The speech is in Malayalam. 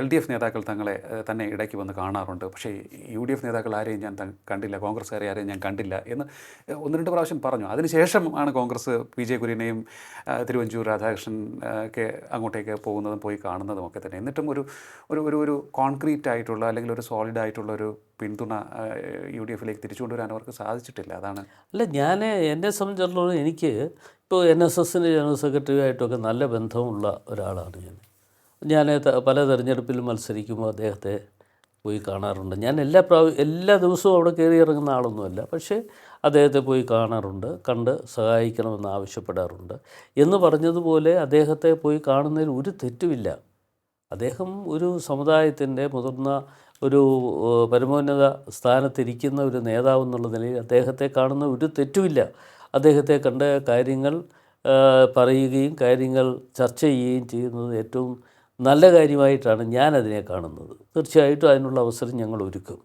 എൽ ഡി എഫ് നേതാക്കൾ തങ്ങളെ തന്നെ ഇടയ്ക്ക് വന്ന് കാണാറുണ്ട്. പക്ഷേ യു ഡി എഫ് നേതാക്കൾ ആരെയും ഞാൻ കണ്ടില്ല. കോൺഗ്രസ്സുകാരെ ആരെയും ഞാൻ കണ്ടില്ല എന്ന് ഒന്ന് രണ്ട് പ്രാവശ്യം പറഞ്ഞു. അതിനുശേഷം ആണ് കോൺഗ്രസ് പി ജെ കുര്യനെയും തിരുവഞ്ചൂർ രാധാകൃഷ്ണൻ ഒക്കെ അങ്ങോട്ടേക്ക് പോകുന്നതും പോയി കാണുന്നതും ഒക്കെ തന്നെ. എന്നിട്ടും ഒരു ഒരു ഒരു ഒരു കോൺക്രീറ്റ് ആയിട്ടുള്ള അല്ലെങ്കിൽ ഒരു സോളിഡ് ആയിട്ടുള്ള ഒരു പിന്തുണ യു ഡി എഫിലേക്ക് തിരിച്ചു കൊണ്ടുവരാൻ അവർക്ക് സാധിച്ചിട്ടില്ല. അതാണ് അല്ല ഞാൻ എന്നെ സംബന്ധിച്ചിടത്തോളം എനിക്ക് ഇപ്പോൾ എൻ എസ് എസിന്റെ ജനറൽ സെക്രട്ടറി ആയിട്ടൊക്കെ നല്ല ബന്ധമുള്ള ഒരാളാണ് ഞാൻ. ഞാൻ പല തെരഞ്ഞെടുപ്പിലും മത്സരിക്കുമ്പോൾ അദ്ദേഹത്തെ പോയി കാണാറുണ്ട്. ഞാൻ എല്ലാ പ്രാവ എല്ലാ ദിവസവും അവിടെ കയറി ഇറങ്ങുന്ന ആളൊന്നുമല്ല. പക്ഷേ അദ്ദേഹത്തെ പോയി കാണാറുണ്ട് കണ്ട് സഹായിക്കണമെന്ന് ആവശ്യപ്പെടാറുണ്ട്. എന്ന് പറഞ്ഞതുപോലെ അദ്ദേഹത്തെ പോയി കാണുന്നതിൽ ഒരു തെറ്റുമില്ല. അദ്ദേഹം ഒരു സമുദായത്തിന്റെ മുതിർന്ന ഒരു പരമോന്നത സ്ഥാനത്തിരിക്കുന്ന ഒരു നേതാവ് എന്നുള്ള നിലയിൽ അദ്ദേഹത്തെ കാണുന്ന ഒരു തെറ്റുമില്ല. അദ്ദേഹത്തെ കണ്ട കാര്യങ്ങൾ പറയുകയും കാര്യങ്ങൾ ചർച്ച ചെയ്യുകയും ചെയ്യുന്നത് ഏറ്റവും നല്ല കാര്യമായിട്ടാണ് ഞാൻ അതിനെ കാണുന്നത്. തീർച്ചയായിട്ടും അതിനുള്ള അവസരം ഞങ്ങൾ ഒരുക്കും.